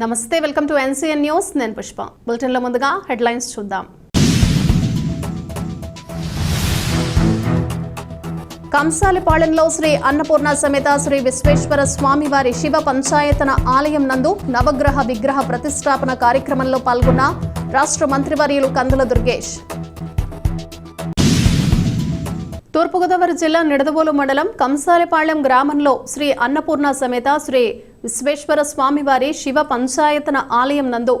నమస్తే welcome to NCN news. నేను పుష్ప. బులెటిన్లో ముందుగా హెడ్లైన్స్ చూద్దాం. కంసాలిపాళెంలో శ్రీ అన్నపూర్ణ సమేత శ్రీ విశ్వేశ్వర స్వామివారి శివ పంచాయతన ఆలయం నందు నవగ్రహ విగ్రహ ప్రతిష్టాపన కార్యక్రమంలో పాల్గొన్న రాష్ట్ర మంత్రివర్యులు కందుల దుర్గేష్. తూర్పుగోదావరి జిల్లా నిడదవోలు మండలం కంసాలపాళెం గ్రామంలో శ్రీ అన్నపూర్ణ సమేత శ్రీ విశ్వేశ్వర స్వామివారి శివ పంచాయతన ఆలయం నందు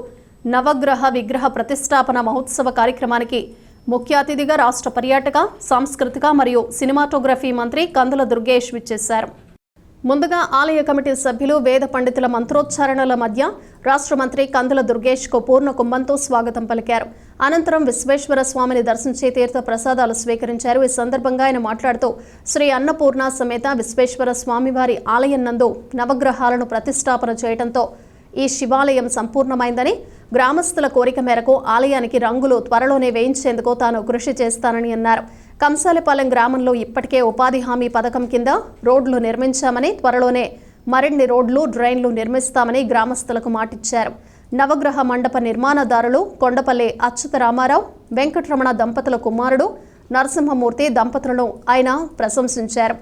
నవగ్రహ విగ్రహ ప్రతిష్టాపన మహోత్సవ కార్యక్రమానికి ముఖ్య అతిథిగా రాష్ట్ర పర్యాటక సాంస్కృతిక మరియు సినిమాటోగ్రఫీ మంత్రి కందుల దుర్గేష్ విచ్చేశారు. ముందుగా ఆలయ కమిటీ సభ్యులు వేద పండితుల మంత్రోచ్చారణల మధ్య రాష్ట్ర మంత్రి కందుల దుర్గేష్కు పూర్ణ కుంభంతో స్వాగతం పలికారు. అనంతరం విశ్వేశ్వర స్వామిని దర్శించి తీర్థ ప్రసాదాలు స్వీకరించారు. ఈ సందర్భంగా ఆయన మాట్లాడుతూ శ్రీ అన్నపూర్ణ సమేత విశ్వేశ్వర స్వామివారి ఆలయం నందు నవగ్రహాలను ప్రతిష్టాపన చేయడంతో ఈ శివాలయం సంపూర్ణమైందని గ్రామస్తుల కోరిక మేరకు ఆలయానికి రంగులు త్వరలోనే వేయించేందుకు తాను కృషి చేస్తానని అన్నారు. కంసాలపాలెం గ్రామంలో ఇప్పటికే ఉపాధి హామీ పథకం కింద రోడ్లు నిర్మించామని త్వరలోనే మరిన్ని రోడ్లు డ్రైన్లు నిర్మిస్తామని గ్రామస్తులకు మాటిచ్చారు. నవగ్రహ మండప నిర్మాణదారులు కొండపల్లి అచ్యుత రామారావు వెంకటరమణ దంపతుల కుమారుడు నరసింహమూర్తి దంపతులను ఆయన ప్రశంసించారు.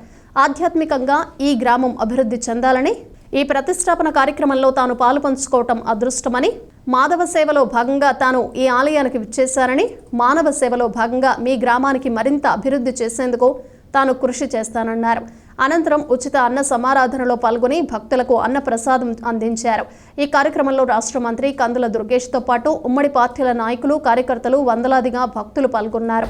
ఆధ్యాత్మికంగా ఈ గ్రామం అభివృద్ధి చెందాలని ఈ ప్రతిష్టాపన కార్యక్రమంలో తాను పాలు పంచుకోవటం అదృష్టమని మాధవ సేవలో భాగంగా తాను ఈ ఆలయానికి విచ్చేశారని మానవ సేవలో భాగంగా మీ గ్రామానికి మరింత అభివృద్ధి చేసేందుకు తాను కృషి చేస్తానన్నారు. అనంతరం ఉచిత అన్న సమారాధనలో పాల్గొని భక్తులకు అన్న ప్రసాదం అందించారు. ఈ కార్యక్రమంలో రాష్ట్ర మంత్రి కందుల దుర్గేష్తో పాటు ఉమ్మడి పార్టీల నాయకులు కార్యకర్తలు వందలాదిగా భక్తులు పాల్గొన్నారు.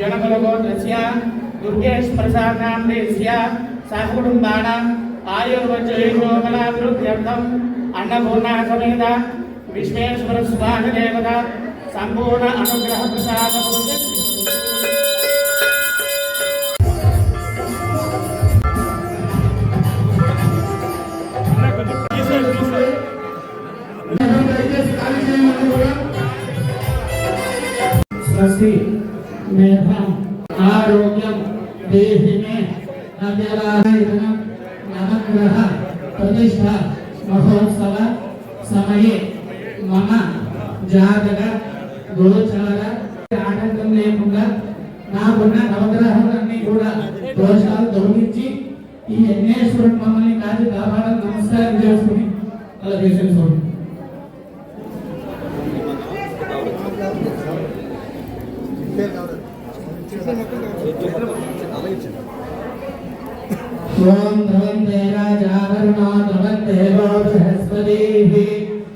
జనకులగోత్రస్య దుర్గేష్ ప్రసాద్ నామదేశ్య సకుటుంబాణం ఆయుర్వజయోగలాభివృద్ధ్యర్థం అన్నపూర్ణా సమేత విశ్వేశ్వర స్వామి సంపూర్ణ అనుగ్రహ ప్రసాద Thank you. మేఘం ఆరోగ్యం దేహినే మే నవగ్రహ ప్రతిష్ట మహోత్సవ సమయే మమ జాతక గోచార ఆటంకం లేకుండా నాకున్న నవగ్రహాలన్నీ కూడా దోషాలు తొలగించి ఈ యజ్ఞేశ్వరుడు మమ్మల్ని కాదు కాపాడాలని నమస్కారం చేసుకుని అలా చేసేసుకోండి ఓం భవంతే రాజావరుణో భవందేవో బృహస్పతిः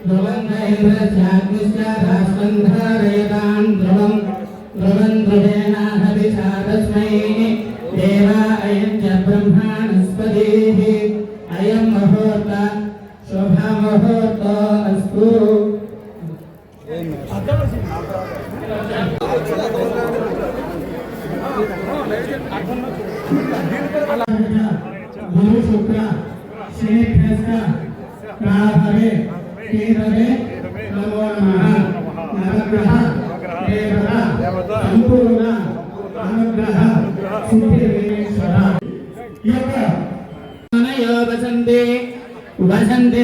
భవంతైర్చాగ్నిశ్చ రాష్ట్రంధరేతాన్ ధ్రువం ధ్రువం ధ్రువేణాహవిషా తస్मै దేవా అయం చ బ్రహ్మాణస్పతిः అయం ముహూర్త శుభముహూర్తో అస్తు శనిభ్యస్త ప్రాభవే కీరవే నమో నమః. నవగ్రహ దేవత సంపూర్ణ అనుగ్రహ సిద్ధివేశ్వర ఈ యొక్క వసంతి వసంతి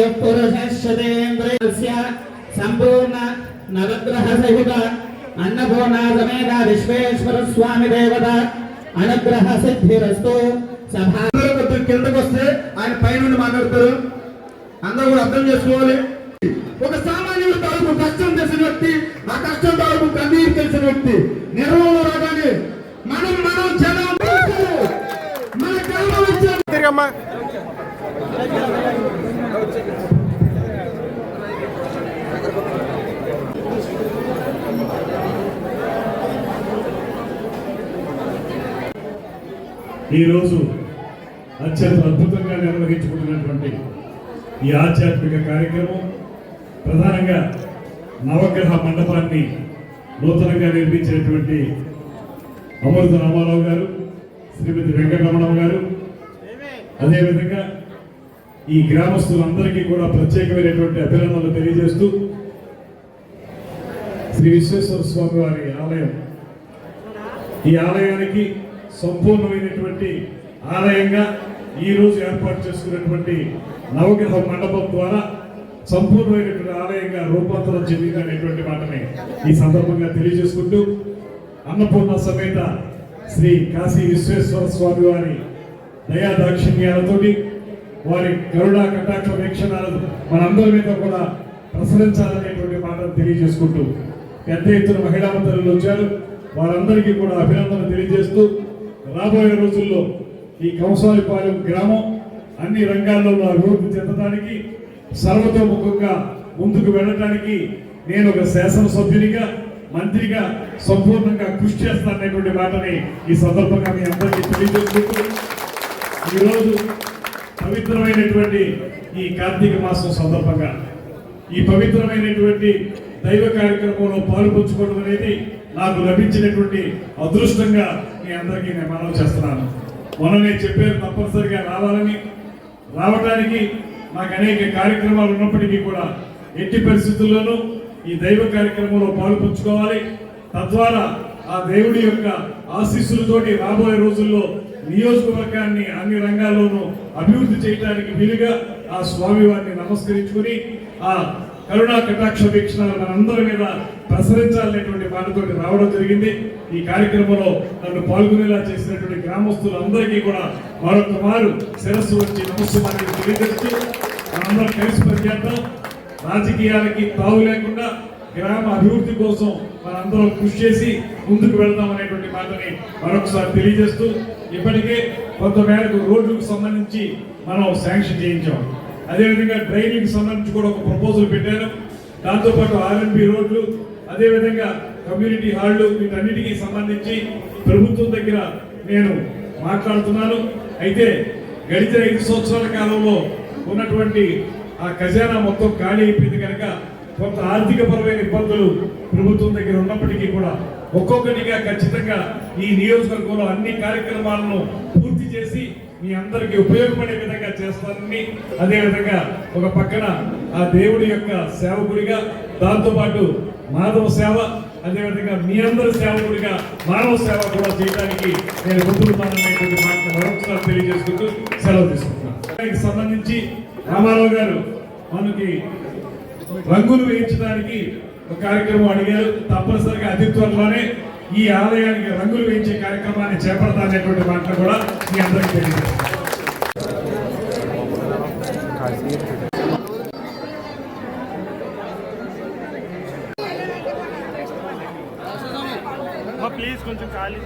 దివి పురుషశ్వతేంద్రియస్య సంపూర్ణ నవగ్రహ సహిత అన్నపూర్ణ సమేత విశ్వేశ్వర స్వామి దేవత అనుగ్రహ సిద్ధిరస్తు సభా కొద్దిగా కిందకు వస్తే ఆయన పైనుండి మాట్లాడతారు. అందరూ కూడా అర్థం చేసుకోవాలి. ఒక సామాన్యుడు తాలూకు కష్టం తెలిసిన వ్యక్తి ఆ కష్టం తాలూకు కన్నీరు తెలిసిన వ్యక్తి. నిర్వహణ రాగానే మనం మనం జనం మన కళ్ళ ఈరోజు అత్యంత అద్భుతంగా నిర్వహించుకుంటున్నటువంటి ఈ ఆధ్యాత్మిక కార్యక్రమం ప్రధానంగా నవగ్రహ మండపాన్ని నూతనంగా నిర్మించినటువంటి అమృత రామారావు గారు శ్రీమతి వెంకటరమణం గారు. అదేవిధంగా ఈ గ్రామస్తులందరికీ కూడా ప్రత్యేకమైనటువంటి అభినందనలు తెలియజేస్తూ శ్రీ విశ్వేశ్వర స్వామి వారి ఆలయం. ఈ ఆలయానికి సంపూర్ణమైనటువంటి ఆలయంగా ఈరోజు ఏర్పాటు చేసుకున్నటువంటి నవగ్రహ మండపం ద్వారా సంపూర్ణమైనటువంటి ఆలయంగా రూపాంతరం చెందిందనేటువంటి మాటని ఈ సందర్భంగా తెలియజేసుకుంటూ అన్నపూర్ణ సమేత శ్రీ కాశీ విశ్వేశ్వర స్వామి వారి దయా దాక్షిణ్యాలతోటి వారి కరుణా కటాక్ష వీక్షణాలు మనందరి మీద కూడా ప్రసరించాలనేటువంటి మాటను తెలియజేసుకుంటూ పెద్ద ఎత్తున మహిళా మంత్రులు వచ్చారు. వారందరికీ కూడా అభినందన తెలియజేస్తూ రాబోయే రోజుల్లో ఈ కౌసాలిపాలెం గ్రామం అన్ని రంగాల్లో అభివృద్ధి చెందడానికి సర్వతోముఖంగా ముందుకు వెళ్ళడానికి నేను ఒక శాసనసభ్యునిగా మంత్రిగా సంపూర్ణంగా కృషి చేస్తాననేటువంటి మాటని ఈ సందర్భంగా మీ అందరికీ తెలియజేసుకుంటూ ఈరోజు పవిత్రమైనటువంటి ఈ కార్తీక మాసం సందర్భంగా ఈ పవిత్రమైనటువంటి దైవ కార్యక్రమంలో పాల్పంచుకోవడం అనేది నాకు లభించినటువంటి అదృష్టంగా మీ అందరికీ నేను మనవి చేస్తున్నాను. మొన్ననే చెప్పారు తప్పనిసరిగా రావాలని రావడానికి నాకు అనేక కార్యక్రమాలు ఉన్నప్పటికీ కూడా ఎట్టి పరిస్థితుల్లోనూ ఈ దైవ కార్యక్రమంలో పాల్పంచుకోవాలి తద్వారా ఆ దేవుడి యొక్క ఆశీస్సులతోటి రాబోయే రోజుల్లో నియోజకవర్గాన్ని అన్ని రంగాల్లోనూ అభివృద్ధి చేయడానికి వీలుగా ఆ స్వామి వారిని నమస్కరించుకుని ఆ కరుణా కటాక్ష వీక్షణాలు మనందరి మీద ప్రసరించాలనేటువంటి మాటతోటి రావడం జరిగింది. ఈ కార్యక్రమంలో నన్ను పాల్గొనేలా చేసినటువంటి గ్రామస్తులందరికీ కూడా మరొక మారు శిరస్సు వచ్చి నమస్కారాన్ని తెలియజేస్తూ మనందరం కలిసి పనిచేద్దాం. రాజకీయాలకి తావు లేకుండా గ్రామ అభివృద్ధి కోసం మనందరం కృషి చేసి ముందుకు వెళ్దాం అనేటువంటి మాటని మరొకసారి తెలియజేస్తూ ఇప్పటికే కొంత మేరకు రోడ్లకు సంబంధించి మనం శాంక్షన్ చేయించాం. అదేవిధంగా డ్రైనేజ్ సంబంధించి కూడా ఒక ప్రపోజల్ పెట్టాను. దాంతోపాటు ఆర్ఎన్బి రోడ్లు అదేవిధంగా కమ్యూనిటీ హాళ్ళు వీటన్నిటికీ సంబంధించి ప్రభుత్వం దగ్గర నేను మాట్లాడుతున్నాను. అయితే గడిచిన ఐదు సంవత్సరాల కాలంలో ఉన్నటువంటి ఆ ఖజానా మొత్తం ఖాళీ అయిపోయింది కనుక కొంత ఆర్థిక పరమైన ఇబ్బందులు ప్రభుత్వం దగ్గర ఉన్నప్పటికీ కూడా ఒక్కొక్కటిగా ఖచ్చితంగా ఈ నియోజకవర్గంలో అన్ని కార్యక్రమాలను పూర్తి చేసి మీ అందరికీ ఉపయోగపడే విధంగా చేస్తానని అదేవిధంగా ఒక పక్కన ఆ దేవుడి యొక్క సేవకుడిగా దాంతోపాటు మాధవ సేవ అదేవిధంగా మీ అందరి సేవకుడిగా మానవ సేవ కూడా చేయడానికి నేను ముందుకున్నాననేటువంటి మాట మరొకసారి తెలియజేసుకుంటూ సెలవు తీసుకుంటున్నాను. దానికి సంబంధించి రామారావు గారు మనకి రంగులు వేయించడానికి ఒక కార్యక్రమం అడిగారు. తప్పనిసరిగా అతి త్వరలోనే ఈ ఆలయానికి రంగులు వేయించే కార్యక్రమాన్ని చేపడతానేటువంటి మాట కూడా మీ అందరికీ తెలియజేస్తాను. కొంచెం ఖాళీ.